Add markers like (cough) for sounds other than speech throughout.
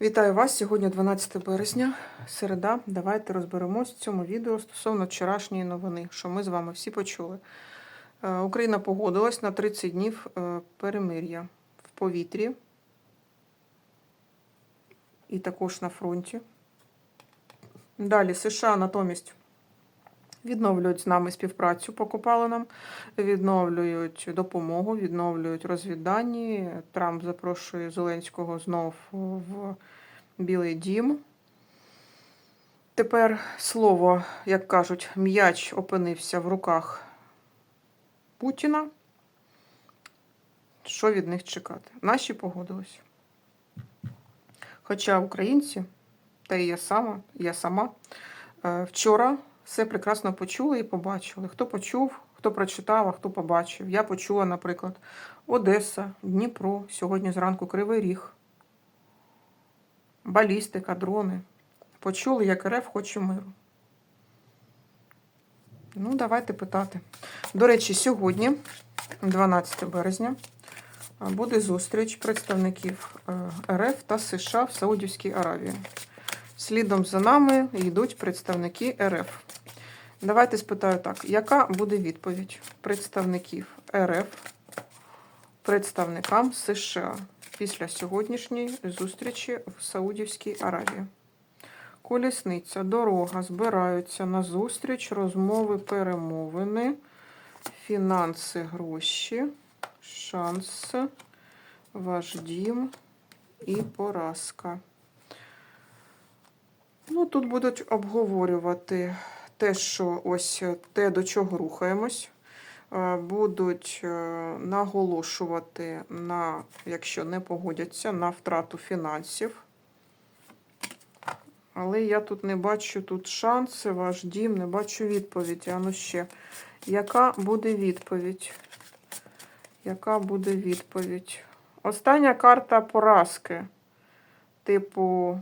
Вітаю вас! Сьогодні 12 березня, середа. Давайте розберемось в цьому відео стосовно вчорашньої новини, що ми з вами всі почули. Е, Україна погодилась на 30 днів е, перемир'я в повітрі і також на фронті. Далі США натомість відновлюють з нами співпрацю по копалинам, відновлюють допомогу, відновлюють розвіддані. Трамп запрошує Зеленського знов в Білий Дім. Тепер слово, як кажуть, м'яч опинився в руках Путіна. Що від них чекати? Наші погодилися. Хоча українці, та і я сама, я сама е, вчора все прекрасно почули і побачили. Хто почув, хто прочитав, а хто побачив. Я почула, наприклад, Одеса, Дніпро, сьогодні зранку Кривий Ріг, балістика, дрони. Почули, як РФ хоче миру. Ну, давайте питати. До речі, сьогодні, 12 березня, буде зустріч представників е, РФ та США в Саудівській Аравії. Слідом за нами йдуть представники РФ. Давайте спитаю так: яка буде відповідь представників РФ представникам США після сьогоднішньої зустрічі в Саудівській Аравії? Колісниця, дорога збираються на зустріч, розмови, перемовини, фінанси, гроші, шанс, ваш дім і поразка. Ну, тут будуть обговорювати те, що ось те, до чого рухаємось. Е, Будуть е, наголошувати на, якщо не погодяться, на втрату фінансів. Але я тут не бачу тут шанси, ваш дім, не бачу відповіді. А ну ще. Яка буде відповідь? Яка буде відповідь? Остання карта поразки. Типу,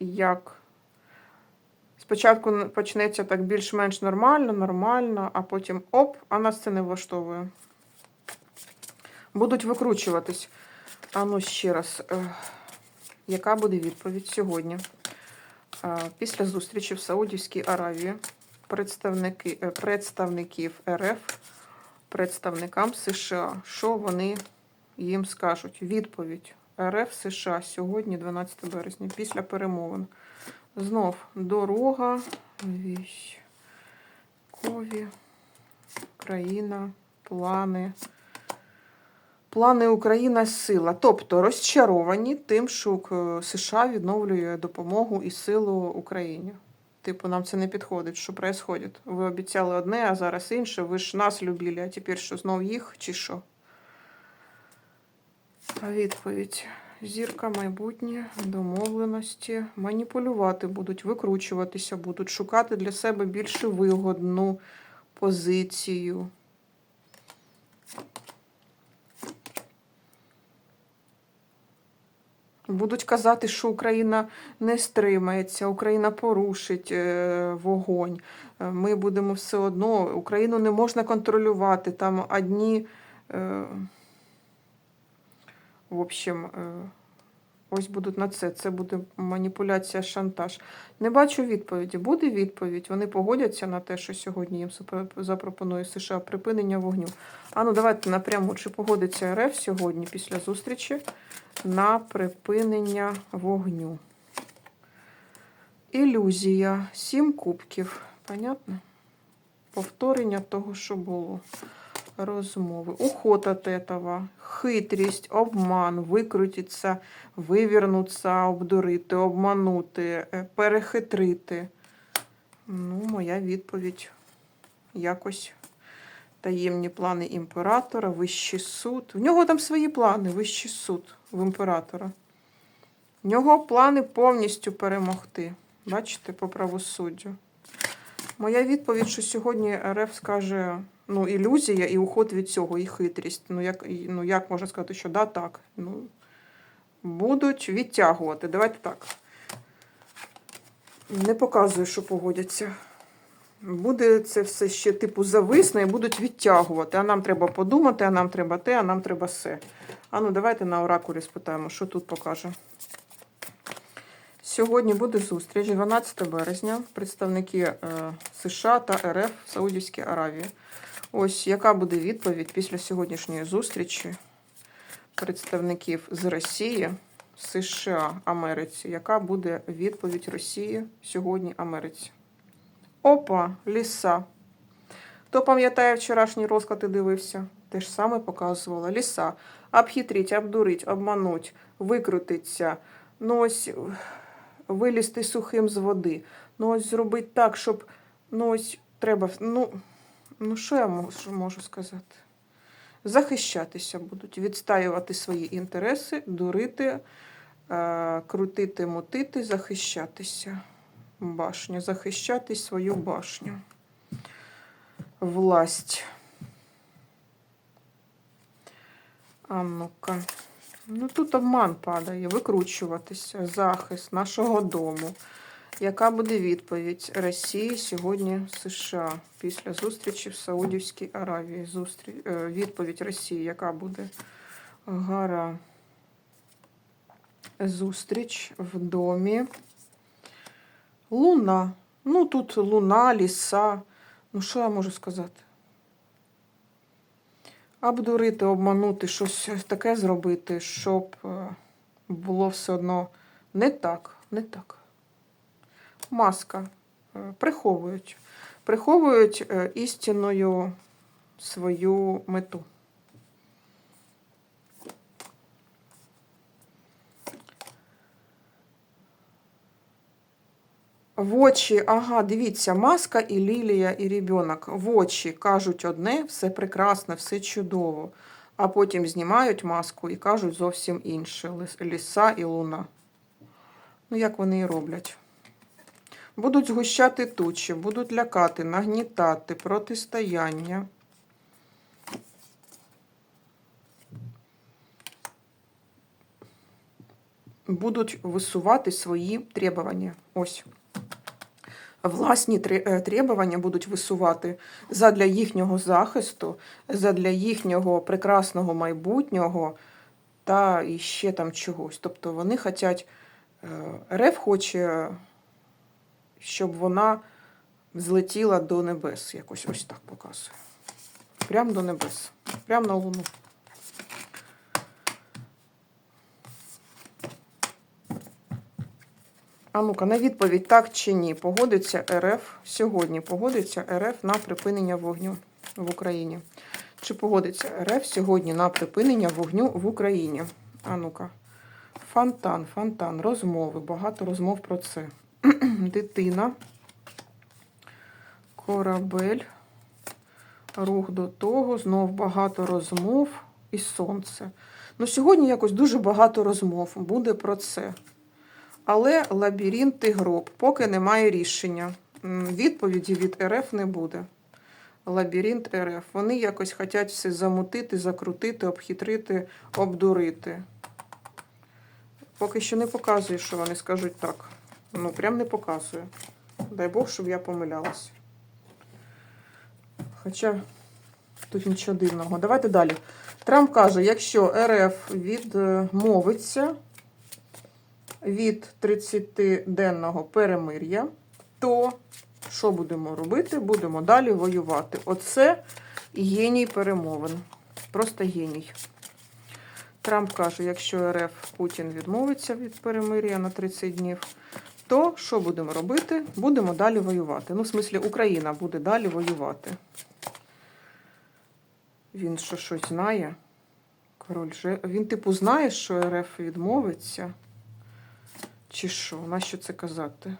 як спочатку почнеться так більш-менш нормально, нормально, а потім оп, а нас це не влаштовує. Будуть викручуватись. А ну ще раз, е, яка буде відповідь сьогодні? Е, Після зустрічі в Саудівській Аравії представники, е, представників РФ, представникам США, що вони їм скажуть? Відповідь РФ США сьогодні, 12 березня, після перемовин. Знов дорога, військові, країна, плани. Плани Україна сила. Тобто розчаровані тим, що е, США відновлює допомогу і силу Україні. Типу, нам це не підходить. Що відбувається? Ви обіцяли одне, а зараз інше. Ви ж нас любили, а тепер що знов їх чи що? Відповідь. Зірка майбутнє, домовленості, маніпулювати будуть, викручуватися будуть, шукати для себе більш вигодну позицію. Будуть казати, що Україна не стримається, Україна порушить е, вогонь. Е, Ми будемо все одно. Україну не можна контролювати. Там одні. В общем, е, ось будуть на це. Це буде маніпуляція, шантаж. Не бачу відповіді. Буде відповідь. Вони погодяться на те, що сьогодні їм запропонує США припинення вогню. А ну давайте напряму, чи погодиться РФ сьогодні після зустрічі на припинення вогню. Ілюзія. Сім кубків. Понятно? Повторення того, що було розмови. Уход от этого, хитрість, обман, викрутитися, вивернутися, обдурити, обманути, е, перехитрити. Ну, моя відповідь якось таємні плани імператора, вищий суд. В нього там свої плани, вищий суд в імператора. В нього плани повністю перемогти. Бачите, по правосуддю. Моя відповідь, що сьогодні РФ скаже ну, ілюзія і уход від цього, і хитрість. Ну, як, ну, як можна сказати, що да, так. Ну, будуть відтягувати. Давайте так. Не показую, що погодяться. Буде це все ще типу зависне і будуть відтягувати. А нам треба подумати, а нам треба те, а нам треба все. А ну давайте на оракулі спитаємо, що тут покаже. Сьогодні буде зустріч 12 березня. Представники е, США та РФ в Саудівській Аравії. Ось яка буде відповідь після сьогоднішньої зустрічі представників з Росії, США, Америці. Яка буде відповідь Росії сьогодні Америці? Опа, ліса. Хто пам'ятає вчорашній розклад і дивився? Те ж саме показувала. Ліса. Обхитрить, обдурить, обмануть, викрутиться. Ну ось вилізти сухим з води. Ну ось зробити так, щоб ну ось треба. Ну, ну що я можу, можу сказати? Захищатися будуть, відстаювати свої інтереси, дурити, е, крутити, мутити, захищатися. Башню, захищати свою башню. Власть. А ну-ка. Ну тут обман падає, викручуватися, захист нашого дому. Яка буде відповідь Росії сьогодні США після зустрічі в Саудівській Аравії? Зустріч, відповідь Росії, яка буде гара зустріч в домі. Луна. Ну тут луна, ліса. Ну, що я можу сказати? Обдурити, обманути, щось таке зробити, щоб е, було все одно не так, не так. Маска. Е, Приховують. Приховують е, істинною свою мету. В очі, ага, дивіться, маска і лілія, і ребенок. В очі кажуть одне, все прекрасно, все чудово. А потім знімають маску і кажуть зовсім інше. Ліса і луна. Ну, як вони і роблять. Будуть згущати тучі, будуть лякати, нагнітати, протистояння. Будуть висувати свої требування. Ось власні е, требування будуть висувати задля їхнього захисту, задля їхнього прекрасного майбутнього та іще там чогось. Тобто вони хочуть, РФ хоче, щоб вона злетіла до небес. Якось ось так показує. Прямо до небес, прямо на Луну. А ну-ка, на відповідь так чи ні, погодиться РФ сьогодні. Погодиться РФ на припинення вогню в Україні. Чи погодиться РФ сьогодні на припинення вогню в Україні? А ну-ка. Фонтан, фонтан, розмови. Багато розмов про це. (clears throat) Дитина. Корабель. Рух до того. Знов багато розмов і сонце. Ну, сьогодні якось дуже багато розмов буде про це. Але лабіринт і гроб, поки немає рішення. Відповіді від РФ не буде. Лабіринт РФ. Вони якось хочуть все замутити, закрутити, обхитрити, обдурити. Поки що не показує, що вони скажуть так. Ну, прям не показує. Дай Бог, щоб я помилялась. Хоча тут нічого дивного. Давайте далі. Трамп каже, якщо РФ відмовиться від 30-денного перемир'я, то що будемо робити? Будемо далі воювати. Оце геній перемовин. Просто геній. Трамп каже, якщо РФ Путін відмовиться від перемир'я на 30 днів, то що будемо робити? Будемо далі воювати. Ну, в смислі, Україна буде далі воювати. Він що щось знає? Король же. Він, типу, знає, що РФ відмовиться. Чи що? Нащо це казати?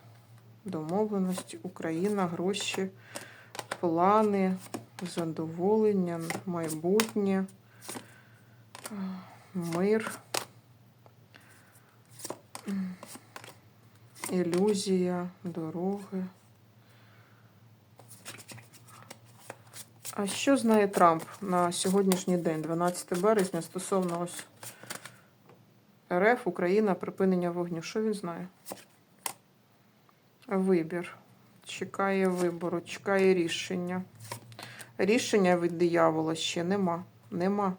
Домовленості, Україна, гроші, плани, задоволення, майбутнє, мир, ілюзія, дороги. А що знає Трамп на сьогоднішній день, 12 березня, стосовно ось РФ, Україна, припинення вогню. Що він знає? Вибір. Чекає вибору, чекає рішення. Рішення від диявола ще нема. Нема.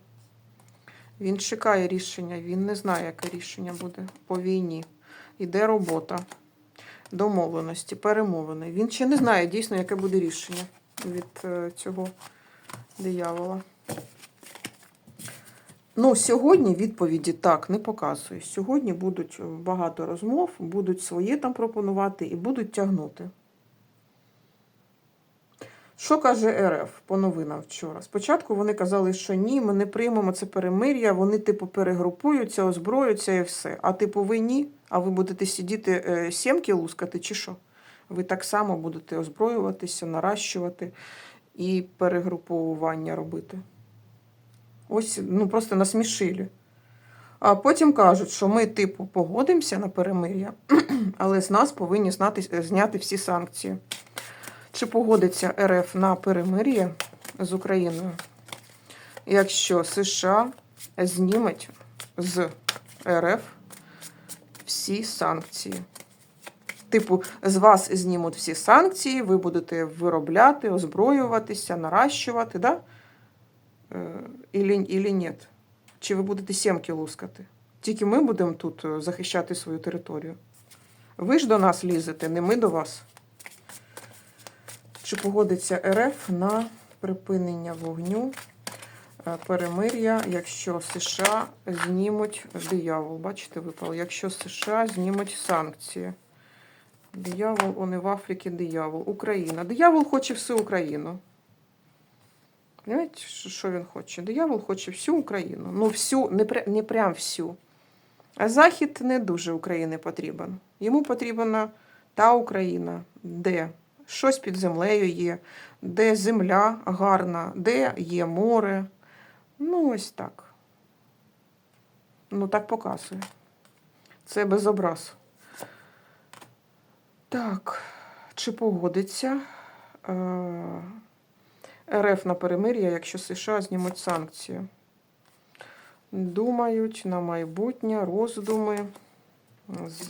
Він чекає рішення, він не знає, яке рішення буде по війні. Йде робота, домовленості, перемовини. Він ще не знає дійсно, яке буде рішення від е, цього диявола. Ну, сьогодні відповіді так не показує. Сьогодні будуть багато розмов, будуть своє там пропонувати і будуть тягнути. Що каже РФ по новинам вчора? Спочатку вони казали, що ні, ми не приймемо це перемир'я, вони, типу, перегрупуються, озброються і все. А типу, ви ні, а ви будете сидіти е, сімки лускати, чи що? Ви так само будете озброюватися, наращувати і перегруповування робити. Ось, ну просто насмішили. А потім кажуть, що ми, типу, погодимося на перемир'я, (clears throat) але з нас повинні знати, зняти всі санкції. Чи погодиться РФ на перемир'я з Україною, якщо США зніметь з РФ всі санкції? Типу, з вас знімуть всі санкції, ви будете виробляти, озброюватися, наращувати, да? Е, Ілі, ілі ні? Чи ви будете сімки лускати? Тільки ми будемо тут е, захищати свою територію. Ви ж до нас лізете, не ми до вас. Чи погодиться РФ на припинення вогню, е, перемир'я, якщо США знімуть диявол? Бачите, випало, якщо США знімуть санкції. Диявол, он і в Африці диявол. Україна. Диявол хоче всю Україну. Знаєте, що він хоче? Диявол хоче всю Україну. Ну, всю, не, не прям всю. А Захід не дуже України потрібен. Йому потрібна та Україна, де щось під землею є, де земля гарна, де є море. Ну, ось так. Ну, так показує. Це безобраз. Так, чи погодиться е, РФ на перемир'я, якщо США знімуть санкції? Думають на майбутнє, роздуми. З...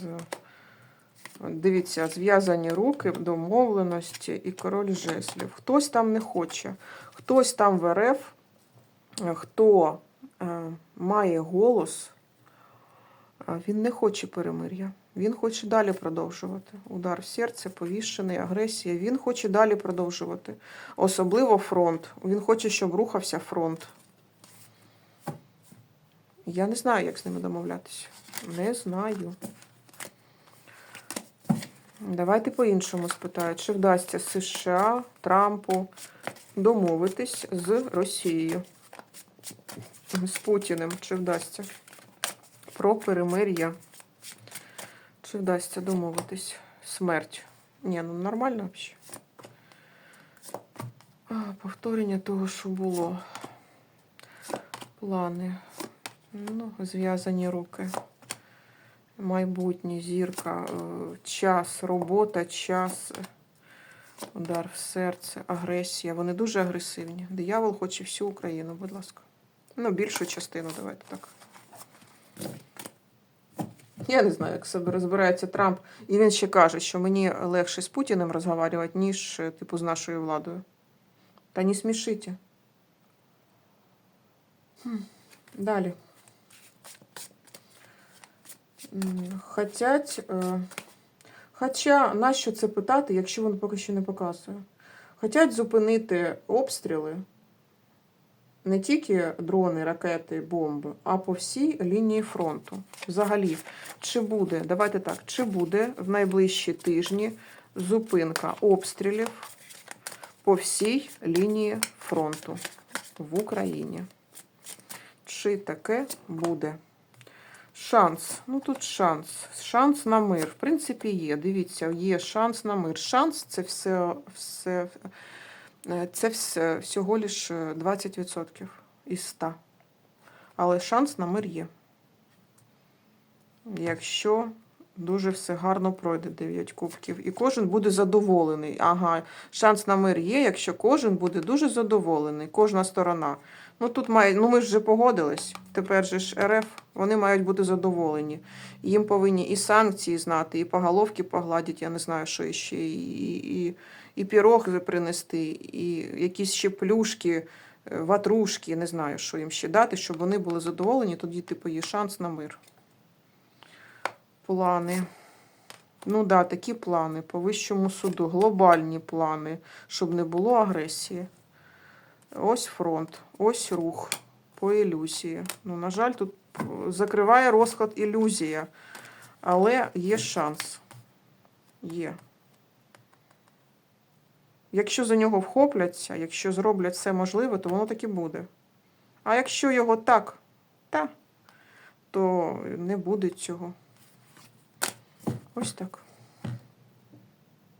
Дивіться, зв'язані руки, домовленості і король жеслів. Хтось там не хоче, хтось там в РФ, хто е, має голос, він не хоче перемир'я. Він хоче далі продовжувати. Удар в серце, повішений, агресія. Він хоче далі продовжувати. Особливо фронт. Він хоче, щоб рухався фронт. Я не знаю, як з ними домовлятися. Не знаю. Давайте по-іншому спитаю, чи вдасться США, Трампу домовитись з Росією, з Путіним, чи вдасться про перемир'я. Чи вдасться домовитись? Смерть. Ні, ну нормально взагалі. Повторення того, що було. Плани. Ну, зв'язані руки. Майбутнє, зірка, е, час, робота, час, удар в серце, агресія. Вони дуже агресивні. Диявол хоче всю Україну, будь ласка. Ну, більшу частину, давайте так. Я не знаю, як себе розбирається Трамп. І він ще каже, що мені легше з Путіним розмовляти, ніж, типу, з нашою владою. Та не смішіть. Хм. Далі. Хотять. Е... Хоча нащо це питати, якщо він поки що не показує? Хотять зупинити обстріли не тільки дрони, ракети, бомби, а по всій лінії фронту. Взагалі, чи буде, давайте так, чи буде в найближчі тижні зупинка обстрілів по всій лінії фронту в Україні? Чи таке буде? Шанс. Ну тут шанс. Шанс на мир. В принципі, є. Дивіться, є шанс на мир. Шанс це все, все, це всього лиш е, 20% із 100. Але шанс на мир є. Якщо дуже все гарно пройде 9 кубків. І кожен буде задоволений. Ага, шанс на мир є, якщо кожен буде дуже задоволений, кожна сторона. Ну тут має, ну ми ж вже погодились. Тепер же ж РФ, вони мають бути задоволені. Їм повинні і санкції знати, і поголовки погладять, я не знаю, що іще, і, і, і пірог принести, і якісь ще плюшки, е, ватрушки, не знаю, що їм ще дати, щоб вони були задоволені, тоді типу є шанс на мир. Плани. Ну да, такі плани по вищому суду, глобальні плани, щоб не було агресії. Ось фронт, ось рух по ілюзії. Ну, на жаль, тут закриває розклад ілюзія, але є шанс. Є. Якщо за нього вхопляться, якщо зроблять все можливе, то воно так і буде. А якщо його так, та, то не буде цього. Ось так.